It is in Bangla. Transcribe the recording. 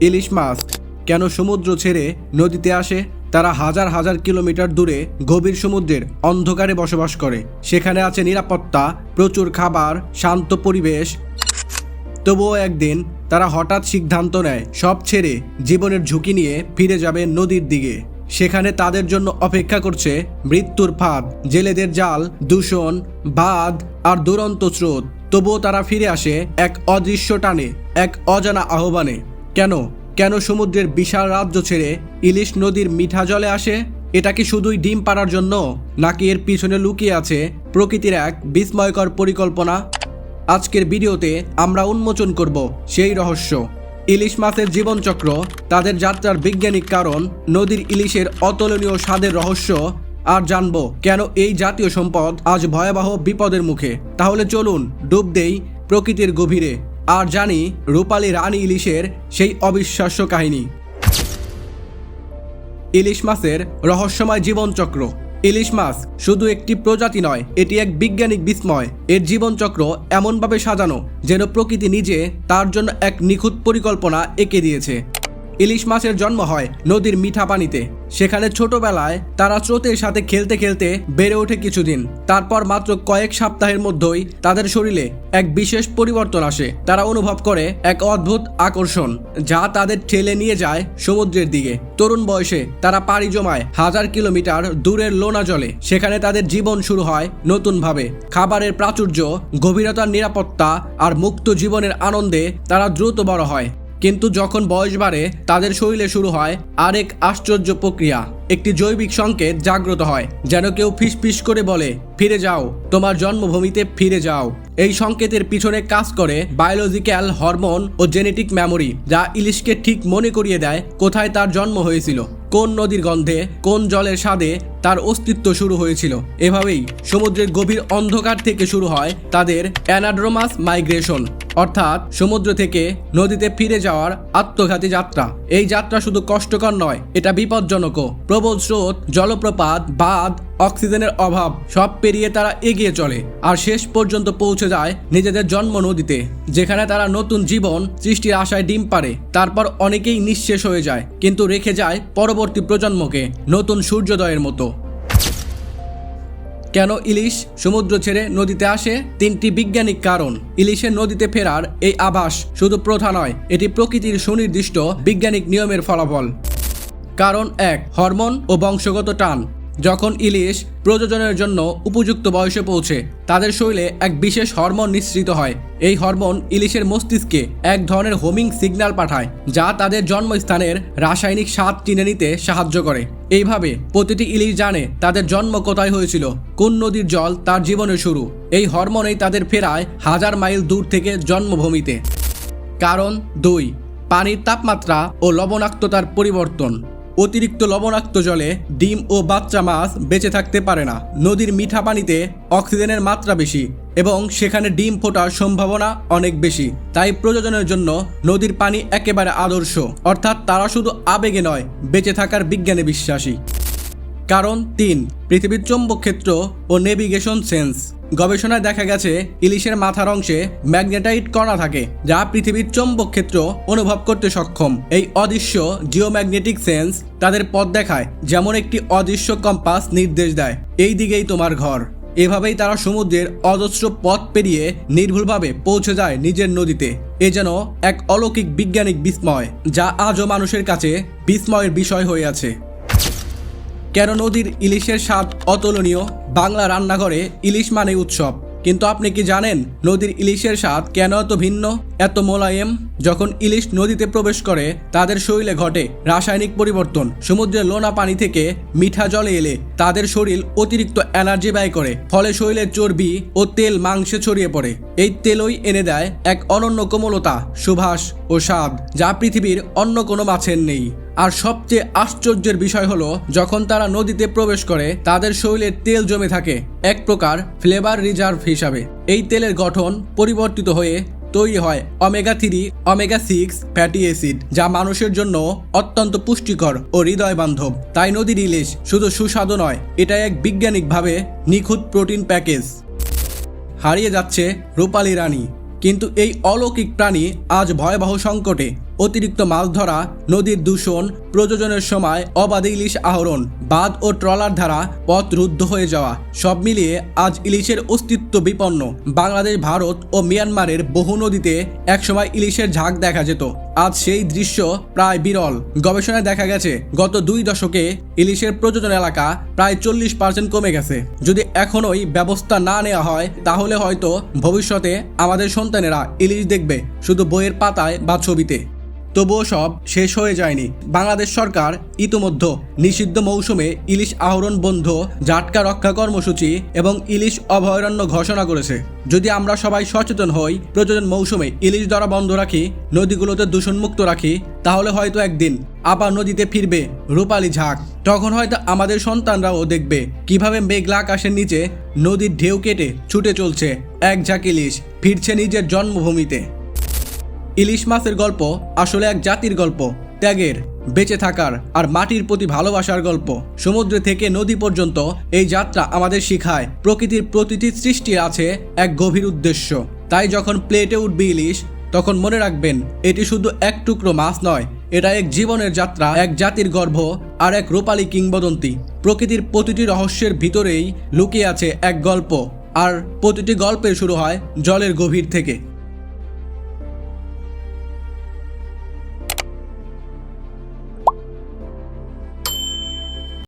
ইলিশ মাছ। কেন সমুদ্র ছেড়ে নদীতে আসে? তারা হাজার হাজার কিলোমিটার দূরে গভীর সমুদ্রের অন্ধকারে বসবাস করে। সেখানে আছে নিরাপত্তা, প্রচুর খাবার, শান্ত পরিবেশ। তবুও একদিন তারা হঠাৎ সিদ্ধান্ত নেয়, সব ছেড়ে জীবনের ঝুঁকি নিয়ে ফিরে যাবে নদীর দিকে। সেখানে তাদের জন্য অপেক্ষা করছে মৃত্যুর ফাঁদ, জেলেদের জাল, দূষণ বাদ আর দুরন্ত স্রোত। তবুও তারা ফিরে আসে এক অদৃশ্য টানে, এক অজানা আহ্বানে। কেন? কেন সমুদ্রের বিশাল রাজ্য ছেড়ে ইলিশ নদীর মিঠা জলে আসে? এটা কি শুধুই ডিম পাড়ার জন্য, নাকি এর পিছনে লুকিয়ে আছে প্রকৃতির এক বিস্ময়কর পরিকল্পনা? আজকের ভিডিওতে আমরা উন্মোচন করব সেই রহস্য। ইলিশ মাছের জীবনচক্র, তাদের যাত্রার বৈজ্ঞানিক কারণ, নদীর ইলিশের অতুলনীয় স্বাদের রহস্য, আর জানব কেন এই জাতীয় সম্পদ আজ ভয়াবহ বিপদের মুখে। তাহলে চলুন ডুব দেই প্রকৃতির গভীরে। আর জানি রূপালী রানী ইলিশের সেই অবিশ্বাস্য কাহিনী। ইলিশ মাছের রহস্যময় জীবনচক্র। ইলিশ মাছ শুধু একটি প্রজাতি নয়, এটি এক বিজ্ঞানিক বিস্ময়। এর জীবনচক্র এমনভাবে সাজানো যেন প্রকৃতি নিজে তার জন্য এক নিখুঁত পরিকল্পনা এঁকে দিয়েছে। ইলিশ মাছের জন্ম হয় নদীর মিঠা পানিতে। সেখানে ছোটবেলায় তারা স্রোতের সাথে খেলতে খেলতে বেড়ে ওঠে কিছুদিন। তারপর মাত্র কয়েক সপ্তাহের মধ্যেই তাদের শরীরে এক বিশেষ পরিবর্তন আসে। তারা অনুভব করে এক অদ্ভুত আকর্ষণ, যা তাদের ঠেলে নিয়ে যায় সমুদ্রের দিকে। তরুণ বয়সে তারা পাড়ি জমায় হাজার কিলোমিটার দূরের লোনা জলে। সেখানে তাদের জীবন শুরু হয় নতুনভাবে। খাবারের প্রাচুর্য, গভীরতার নিরাপত্তা আর মুক্ত জীবনের আনন্দে তারা দ্রুত বড় হয়। কিন্তু যখন বয়স বাড়ে, তাদের শরীরে শুরু হয় আরেক আশ্চর্য প্রক্রিয়া। একটি জৈবিক সংকেত জাগ্রত হয়, যেন কেউ ফিসফিস করে বলে, ফিরে যাও, তোমার জন্মভূমিতে ফিরে যাও। এই সংকেতের পিছনে কাজ করে বায়োলজিক্যাল হরমোন ও জেনেটিক মেমোরি, যা ইলিশকে ঠিক মনে করিয়ে দেয় কোথায় তার জন্ম হয়েছিল, কোন নদীর গন্ধে, কোন জলের স্বাদে তার অস্তিত্ব শুরু হয়েছিল। এভাবেই সমুদ্রের গভীর অন্ধকার থেকে শুরু হয় তাদের অ্যানাড্রোমাস মাইগ্রেশন। অর্থাৎ সমুদ্র থেকে নদীতে ফিরে যাওয়ার আত্মঘাতী যাত্রা। এই যাত্রা শুধু কষ্টকর নয়, এটা বিপজ্জনকও। প্রবল স্রোত, জলপ্রপাত, বাঁধ, অক্সিজেনের অভাব, সব পেরিয়ে তারা এগিয়ে চলে আর শেষ পর্যন্ত পৌঁছে যায় নিজেদের জন্ম নদীতে, যেখানে তারা নতুন জীবন সৃষ্টির আশায় ডিম পারে তারপর অনেকেই নিঃশেষ হয়ে যায়, কিন্তু রেখে যায় পরবর্তী প্রজন্মকে, নতুন সূর্যোদয়ের মতো। কেন ইলিশ সমুদ্র ছেড়ে নদীতে আসে? তিনটি বৈজ্ঞানিক কারণ। ইলিশের নদীতে ফেরার এই আভাস শুধু প্রথা নয়, এটি প্রকৃতির সুনির্দিষ্ট বৈজ্ঞানিক নিয়মের ফলাফল। কারণ এক, হরমোন ও বংশগত টান। যখন ইলিশ প্রযোজনের জন্য উপযুক্ত বয়সে পৌঁছে, তাদের শরীরে এক বিশেষ হরমোন নিঃসৃত হয়। এই হরমোন ইলিশের মস্তিষ্কে এক ধরনের হোমিং সিগন্যাল পাঠায়, যা তাদের জন্মস্থানের রাসায়নিক স্বাদ চিনে নিতে সাহায্য করে। এইভাবে প্রতিটি ইলিশ জানে তাদের জন্ম কোথায় হয়েছিল, কোন নদীর জল তার জীবনে শুরু। এই হরমোনেই তাদের ফেরায় হাজার মাইল দূর থেকে জন্মভূমিতে। কারণ দুই, পানির তাপমাত্রা ও লবণাক্ততার পরিবর্তন। অতিরিক্ত লবণাক্ত জলে ডিম ও বাচ্চা মাছ বেঁচে থাকতে পারে না। নদীর মিঠা পানিতে অক্সিজেনের মাত্রা বেশি এবং সেখানে ডিম ফোটার সম্ভাবনা অনেক বেশি। তাই প্রযোজনের জন্য নদীর পানি একেবারে আদর্শ। অর্থাৎ তারা শুধু আবেগে নয়, বেঁচে থাকার বিজ্ঞানে বিশ্বাসী। কারণ তিন, পৃথিবীর চৌম্বক ক্ষেত্র ও নেভিগেশন সেন্স। গবেষণায় দেখা গেছে, ইলিশের মাথার অংশে ম্যাগনেটাইট কণা থাকে, যা পৃথিবীর চৌম্বক ক্ষেত্র অনুভব করতে সক্ষম। এই অদৃশ্য জিওম্যাগনেটিক সেন্স তাদের পথ দেখায়, যেমন একটি অদৃশ্য কম্পাস নির্দেশ দেয়। এই দিকেই তোমার ঘর। এভাবেই তারা সমুদ্রের অজস্র পথ পেরিয়ে নির্ভুলভাবে পৌঁছে যায় নিজের নদীতে। এ যেন এক অলৌকিক বিজ্ঞানিক বিস্ময়, যা আজও মানুষের কাছে বিস্ময়ের বিষয় হয়ে আছে। কেন নদীর ইলিশের স্বাদ অতুলনীয়? বাংলা রান্নাঘরে ইলিশ মানে উৎসব। কিন্তু আপনি কি জানেন নদীর ইলিশের স্বাদ কেন এত ভিন্ন? এত মোলায়েম? যখন ইলিশ নদীতে প্রবেশ করে, তাদের শরীরে ঘটে রাসায়নিক পরিবর্তন। সমুদ্রের লোনা পানি থেকে মিঠা জলে এলে তাদের শরীর অতিরিক্ত এনার্জি ব্যয় করে। ফলে শরীরের চর্বি ও তেল মাংসে ছড়িয়ে পড়ে। এই তেলই এনে দেয় এক অনন্য কোমলতা, সুভাষ ও স্বাদ, যা পৃথিবীর অন্য কোনো মাছের নেই। আর সবচেয়ে আশ্চর্যের বিষয় হলো, যখন তারা নদীতে প্রবেশ করে, তাদের শরীরে তেল জমে থাকে, এক প্রকার ফ্লেভার রিজার্ভ হিসাবে। এই তেলের গঠন পরিবর্তিত হয়ে তৈরি হয় omega three omega six fatty acid যা মানুষের জন্য অত্যন্ত পুষ্টিকর ও হৃদয় বান্ধব তাই নদীর ইলিশ শুধু সুস্বাদু নয় এটা এক বিজ্ঞানিকভাবে নিখুঁত প্রোটিন প্যাকেজ হারিয়ে যাচ্ছে রূপালী রানী। কিন্তু এই অলৌকিক প্রাণী আজ ভয়াবহ সংকটে অতিরিক্ত মাছ ধরা, নদীর দূষণ, প্রযোজনের সময় অবাধে ইলিশ আহরণ বাদ ও ট্রলার ধারা পথ রুদ্ধ হয়ে যাওয়া, সব মিলিয়ে আজ ইলিশের অস্তিত্ব বিপন্ন। বাংলাদেশ, ভারত ও মিয়ানমারের বহু নদীতে একসময় ইলিশের ঝাঁক দেখা যেত। আজ সেই দৃশ্য প্রায় বিরল। গবেষণায় দেখা গেছে, গত দুই দশকে ইলিশের প্রযোজন এলাকা প্রায় চল্লিশ পার্সেন্ট কমে গেছে। যদি এখনোই ব্যবস্থা না নেওয়া হয়, তাহলে হয়তো ভবিষ্যতে আমাদের সন্তানেরা ইলিশ দেখবে শুধু বইয়ের পাতায় বা ছবিতে। তবুও সব শেষ হয়ে যায়নি। বাংলাদেশ সরকার ইতোমধ্যে নিষিদ্ধ মৌসুমে ইলিশ আহরণ বন্ধ, জাটকা রক্ষা কর্মসূচি এবং ইলিশ অভয়ারণ্য ঘোষণা করেছে। যদি আমরা সবাই সচেতন হই প্রযোজন মৌসুমে ইলিশ ধরা বন্ধ রাখি, নদীগুলোতে দূষণমুক্ত রাখি, তাহলে হয়তো একদিন আবার নদীতে ফিরবে রূপালি ঝাঁক। তখন হয়তো আমাদের সন্তানরাও দেখবে কীভাবে মেঘলা আকাশের নিচে নদীর ঢেউ কেটে ছুটে চলছে এক ঝাঁক ইলিশ, ফিরছে নিজের জন্মভূমিতে। ইলিশ মাছের গল্প আসলে এক জাতির গল্প, ত্যাগের, বেঁচে থাকার আর মাটির প্রতি ভালোবাসার গল্প। সমুদ্র থেকে নদী পর্যন্ত এই যাত্রা আমাদের শিখায় প্রকৃতির প্রতিটি সৃষ্টি আছে এক গভীর উদ্দেশ্য। তাই যখন প্লেটে উঠবে ইলিশ, তখন মনে রাখবেন এটি শুধু এক টুকরো মাছ নয়, এটা এক জীবনের যাত্রা, এক জাতির গর্ভ আর এক রূপালী কিংবদন্তি। প্রকৃতির প্রতিটি রহস্যের ভিতরেই লুকিয়ে আছে এক গল্প, আর প্রতিটি গল্পের শুরু হয় জলের গভীর থেকে।